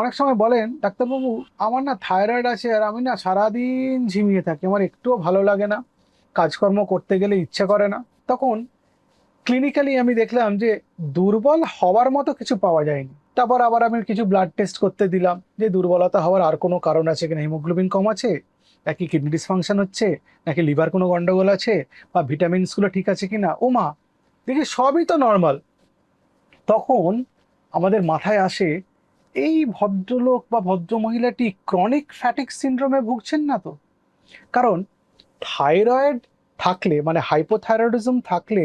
অনেক সময় বলেন, ডাক্তারবাবু, আমার না থাইরয়েড আছে আর আমি না সারাদিন ঝিমিয়ে থাকি, আমার একটুও ভালো লাগে না, কাজকর্ম করতে গেলে ইচ্ছে করে না। তখন ক্লিনিক্যালি আমি দেখলাম যে দুর্বল হওয়ার মতো কিছু পাওয়া যায়নি। তারপর আবার আমি কিছু ব্লাড টেস্ট করতে দিলাম যে দুর্বলতা হওয়ার আর কোনো কারণ আছে কিনা হিমোগ্লোবিন কম আছে, নাকি কিডনি ডিসফাংশন হচ্ছে, নাকি লিভার কোনো গন্ডগোল আছে, বা ভিটামিনসগুলো ঠিক আছে কিনা ও মা দেখি সবই তো নর্মাল তখন আমাদের মাথায় আসে এই ভদ্রলোক বা ভদ্র মহিলাটি ক্রনিক ফ্যাটিক সিন্ড্রোমে ভুগছেন না তো? কারণ থাইরয়েড থাকলে মানে হাইপোথাইরয়েডিজম থাকলে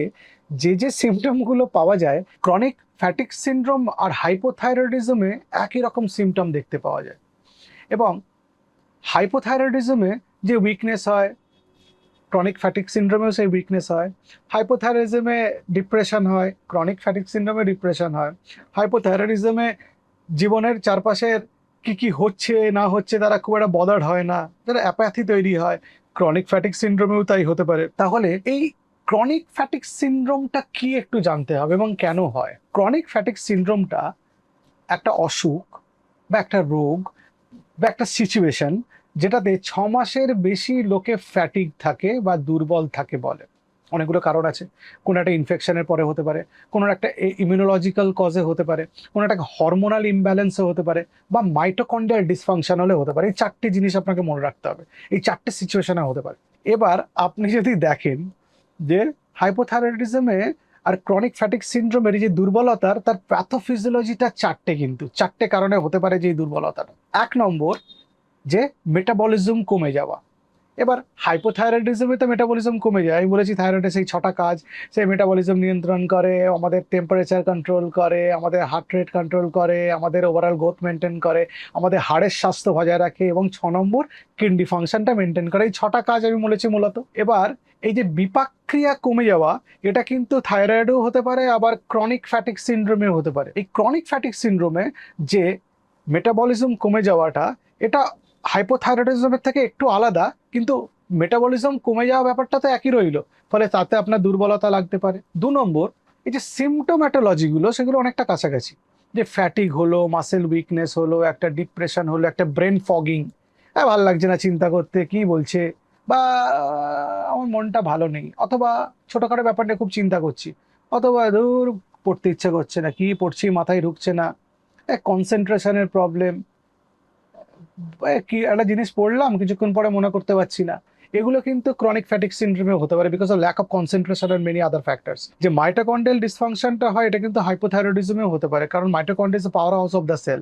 যে যে সিমটমগুলো পাওয়া যায় ক্রনিক ফ্যাটিক সিন্ড্রোম আর হাইপোথাইরয়েডিজমে একই রকম সিমটম দেখতে পাওয়া যায়। এবং হাইপোথাইরয়েডিজমে যে উইকনেস হয় ক্রনিক ফ্যাটিক সিন্ড্রোমেও সেই উইকনেস হয় হাইপোথাইরয়েডিজমে ডিপ্রেশন হয় ক্রনিক ফ্যাটিক সিন্ড্রোমে ডিপ্রেশন হয় হাইপোথাইরয়েডিজমে জীবনের চারপাশের কি কি হচ্ছে, না হচ্ছে, তারা খুব একটা বদার্ড হয় না। তারা অ্যাপ্যাথি তৈরি হয়। ক্রনিক ফ্যাটিক সিন্ড্রোমেও তাই হতে পারে। তাহলে এই ক্রনিক ফ্যাটিক সিন্ড্রোমটা কি একটু জানতে হবে এবং কেন হয়? ক্রনিক ফ্যাটিক সিন্ড্রোমটা একটা অসুখ বা একটা রোগ বা একটা সিচুয়েশন যেটাতে ছ মাসের বেশি লোকে ফ্যাটিক থাকে বা দুর্বল থাকে বলে। অনেকগুলো কারণ আছে। কোনো একটা ইনফেকশনের পরে হতে পারে, কোনো একটা ইমিউনোলজিক্যাল কজে হতে পারে, কোনো একটা হরমোনাল ইমব্যালেন্সে হতে পারে বা মাইটোকন্ডিয়াল ডিসফাংশন হলে হতে পারে। এই চারটি জিনিস আপনাকে মনে রাখতে হবে। এই চারটে সিচুয়েশনে হতে পারে। এবার আপনি যদি দেখেন যে হাইপোথাইরয়েডিজমে আর ক্রনিক ফ্যাটিক সিন্ড্রোমের যে দুর্বলতার, তার প্যাথোফিজিওলজিটা চারটে কিন্তু। চারটে কারণে হতে পারে যে এই দুর্বলতাটা। এক নম্বর যে মেটাবলিজম কমে যাওয়া। এবার হাইপোথাইরয়েডিজমে তো মেটাবলিজম কমে যায়। আমি বলেছি থাইরয়েডের সেই ছটা কাজ সেই মেটাবলিজম নিয়ন্ত্রণ করে, আমাদের টেম্পারেচার কন্ট্রোল করে, আমাদের হার্ট রেট কন্ট্রোল করে, আমাদের ওভারঅল গ্রোথ মেনটেন করে, আমাদের হাড়ের স্বাস্থ্য বজায় রাখে এবং ছ নম্বর কিডনি ফাংশনটা মেনটেন করে। এই ছটা কাজ আমি বলেছি মূলত। এবার এই যে বিপাক ক্রিয়া কমে যাওয়া, এটা কিন্তু থাইরয়েডও হতে পারে, আবার ক্রনিক ফ্যাটিক সিন্ড্রোমেও হতে পারে। এই ক্রনিক ফ্যাটিক সিন্ড্রোমে যে মেটাবলিজম কমে যাওয়াটা, এটা হাইপোথাইরয়েডিজমের থেকে একটু আলাদা, কিন্তু মেটাবলিজম কমে যাওয়া ব্যাপারটা তো একই রইল। ফলে তাতে আপনার দুর্বলতা লাগতে পারে। দু নম্বর, এই যে সিমটোম্যাটোলজিগুলো সেগুলো অনেকটা কাছাকাছি। যে ফ্যাটিক হলো মাসেল উইকনেস হলো, একটা ডিপ্রেশন হলো, একটা ব্রেন ফগিং হ্যাঁ ভালো লাগছে না চিন্তা করতে, কি বলছে? বা, আমার মনটা ভালো নেই। অথবা ছোটোখাটো ব্যাপার নিয়ে খুব চিন্তা করছি। অথবা দূর পড়তে ইচ্ছে করছে না, কি পড়ছি, মাথায় ঢুকছে না। কনসেন্ট্রেশনের প্রবলেম কি, একটা জিনিস পড়লাম, কিছুক্ষণ পরে মনে করতে পারছি না। এগুলো কিন্তু ক্রনিক ফ্যাটিক সিন্ড্রোমে হতে পারে because of lack of concentration and many other factors যে মাইটোকন্ড্রিয়াল ডিসফাংশনটা হয়, এটা কিন্তু হাইপোথাইরয়েডিজমেও হতে পারে, কারণ mitochondria is power house of the cell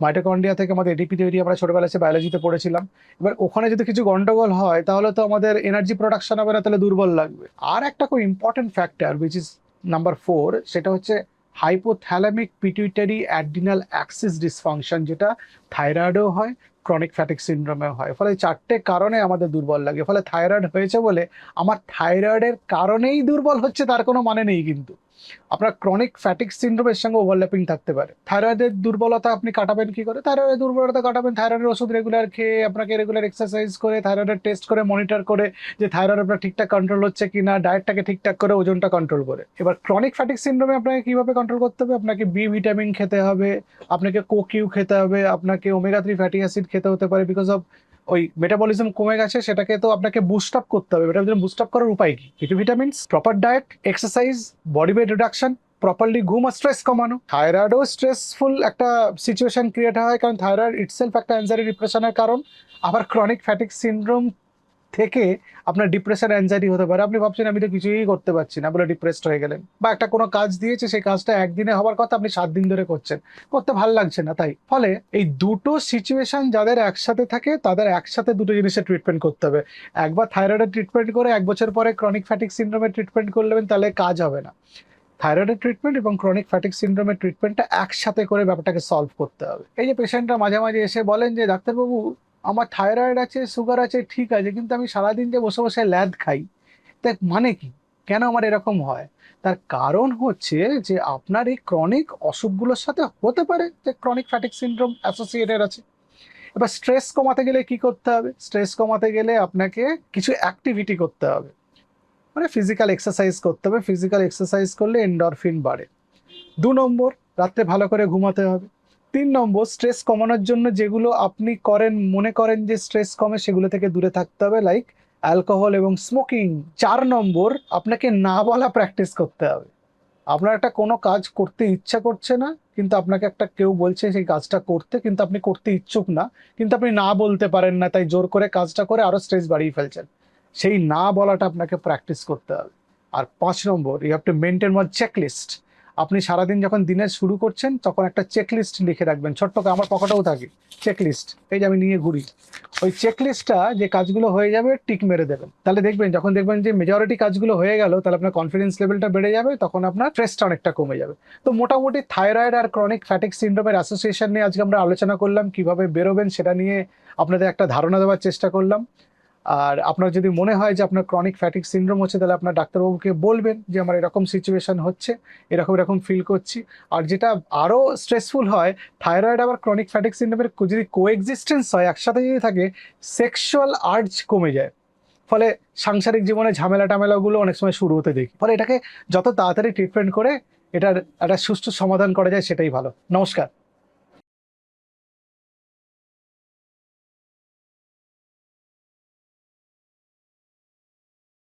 mitochondria থেকে আমাদের এডিপি তৈরি, আমরা ছোটবেলায় বায়োলজিতে পড়েছিলাম। এবার ওখানে যদি কিছু গন্ডগোল হয়, তাহলে তো আমাদের এনার্জি প্রোডাকশন হবে না, তাহলে দুর্বল লাগবে। আর একটা খুব important factor which is number four সেটা হচ্ছে hypothalamic pituitary adrenal axis dysfunction যেটা থাইরয়েডেও হয় ক্রনিক ফ্যাটিক সিন্ড্রোমে হয়। ফলে চারটে কারণে আমাদের দুর্বল লাগে। ফলে থাইরয়েড হয়েছে বলে আমার থাইরয়েডের কারণেই দুর্বল হচ্ছে, তার কোনো মানে নেই কিন্তু। আপনার ক্রনিক ফ্যাটিক সিন্ড্রোমের সঙ্গে ওভারল্যাপিং থাকতে পারে। থাইরয়েডের দুর্বলতা আপনি কাটাবেন কি করে? থাইরয়েডের দুর্বলতা কাটাবেন থাইরয়েডের ওষুধ রেগুলার খেয়ে আপনাকে রেগুলার এক্সারসাইজ করে থাইরয়েডের টেস্ট করে মনিটর করে যে থাইরয়েড আপনার ঠিকঠাক কন্ট্রোল হচ্ছে কিনা ডায়েটটাকে ঠিকঠাক করে, ওজনটা কন্ট্রোল করে। এবার ক্রনিক ফ্যাটিক সিন্ড্রোমে আপনাকে কীভাবে কন্ট্রোল করতে হবে? আপনাকে বি ভিটামিন খেতে হবে, আপনাকে কোকিউ খেতে হবে, আপনাকে ওমেগা থ্রি ফ্যাটি অ্যাসিড খেতে হতে পারে বিকজ অফ ওই মেটাবলিজম কমে গেছে, সেটাকে তো আপনাকে বুস্ট আপ করতে হবে। মেটাবলিজম বুস্ট আপ করার উপায় কি? কিছু vitamins proper diet exercise body weight reduction properly ঘুম আর স্ট্রেস কমানো। থাইরয়েডও স্ট্রেসফুল একটা সিচুয়েশন ক্রিয়েট হয়, কারণ থাইরয়েড ইটসেলফ একটা অ্যান্সারি ডিপ্রেশনের কারণ। আবার ক্রনিক ফ্যাটিক সিন্ড্রোম থেকে আপনার ডিপ্রেশন অ্যাংজাইটি হতে পারে। আপনি ভাবছেন, আমি তো কিছুই করতে পারছি না, বলে ডিপ্রেসড হয়ে গেলেন। বা একটা কোনো কাজ দিয়েছে, সেই কাজটা একদিনে হওয়ার কথা আপনি সাত দিন ধরে করছেন। করতে ভালো লাগছে না, তাই। ফলে এই দুটো সিচুয়েশন যাদের একসাথে থাকে, তাদের একসাথে দুটো জিনিসের ট্রিটমেন্ট করতে হবে। একবার থাইরয়েডের ট্রিটমেন্ট করে, এক বছর পরে ক্রনিক ফ্যাটিক সিন্ড্রোমের ট্রিটমেন্ট করলেন তাহলে কাজ হবে না। থাইরয়েডের ট্রিটমেন্ট এবং ক্রনিক ফ্যাটিক সিন্ড্রোমের ট্রিটমেন্টটা একসাথে করে ব্যাপারটাকে সলভ করতে হবে। এই যে পেশেন্টরা মাঝে মাঝে এসে বলেন যে, ডাক্তারবাবু আমার থাইরয়েড আছে, সুগার আছে, ঠিক আছে, কিন্তু আমি সারাদিন যে বসে বসে ল্যাদ খাই তার মানে কি? কেন আমার এরকম হয়? তার কারণ হচ্ছে যে আপনার এই ক্রনিক অসুখগুলোর সাথে হতে পারে যে ক্রনিক ফ্যাটিক সিন্ড্রোম অ্যাসোসিয়েটেড আছে। এবার স্ট্রেস কমাতে গেলে কি করতে হবে? স্ট্রেস কমাতে গেলে আপনাকে কিছু অ্যাক্টিভিটি করতে হবে। মানে ফিজিক্যাল এক্সারসাইজ করতে হবে। ফিজিক্যাল এক্সারসাইজ করলে এন্ডরফিন বাড়ে। দু নম্বর, রাত্রে ভালো করে ঘুমাতে হবে। তিন নম্বর স্ট্রেস কমানোর জন্য যেগুলো আপনি করেন, মনে করেন যে স্ট্রেস কমে, সেগুলো থেকে দূরে থাকতে হবে লাইক অ্যালকোহল এবং স্মোকিং চার নম্বর, আপনাকে না বলা প্র্যাকটিস করতে হবে। আপনার একটা কোনো কাজ করতে ইচ্ছা করছে না, কিন্তু আপনাকে একটা কেউ বলছে সেই কাজটা করতে, কিন্তু আপনি করতে ইচ্ছুক না, কিন্তু আপনি না বলতে পারেন না, তাই জোর করে কাজটা করে আরও স্ট্রেস বাড়িয়ে ফেলছেন। সেই না বলাটা আপনাকে প্র্যাকটিস করতে হবে। আর পাঁচ নম্বর you have to maintain one checklist আপনি সারাদিন যখন দিনের শুরু করছেন, তখন একটা চেকলিস্ট লিখে রাখবেন। ছোট্ট আমার পকেটেও থাকে। চেকলিস্ট এই যে আমি নিয়ে ঘুরি। ওই চেকলিস্টটা যে কাজগুলো হয়ে যাবে, টিক মেরে দেবেন। তাহলে দেখবেন, যখন দেখবেন যে মেজরিটি কাজগুলো হয়ে গেল, তাহলে আপনার কনফিডেন্স লেভেলটা বেড়ে যাবে, তখন আপনার স্ট্রেসটা অনেকটা কমে যাবে। তো মোটামুটি থাইরয়েড আর ক্রনিক ফ্যাটিক সিন্ড্রোমের অ্যাসোসিয়েশন নিয়ে আজকে আমরা আলোচনা করলাম, কীভাবে বেরোবেন সেটা নিয়ে আপনাদের একটা ধারণা দেওয়ার চেষ্টা করলাম। আর আপনার যদি মনে হয় যে আপনার ক্রনিক ফ্যাটিক সিন্ড্রোম হচ্ছে, তাহলে আপনার ডাক্তারবাবুকে বলবেন যে আমার এরকম সিচুয়েশান হচ্ছে, এরকম এরকম ফিল করছি। আর যেটা আরও স্ট্রেসফুল হয় থাইরয়েড আবার ক্রনিক ফ্যাটিক সিন্ড্রোমের যদি কোএক্সিস্টেন্স হয়, একসাথে যদি থাকে সেক্সুয়াল আর্জ কমে যায়। ফলে সাংসারিক জীবনে ঝামেলা টামেলাগুলো অনেক সময় শুরু হতে দেখি। ফলে এটাকে যত তাড়াতাড়ি ট্রিটমেন্ট করে, এটার একটা সুষ্ঠু সমাধান করা যায়, সেটাই ভালো। নমস্কার।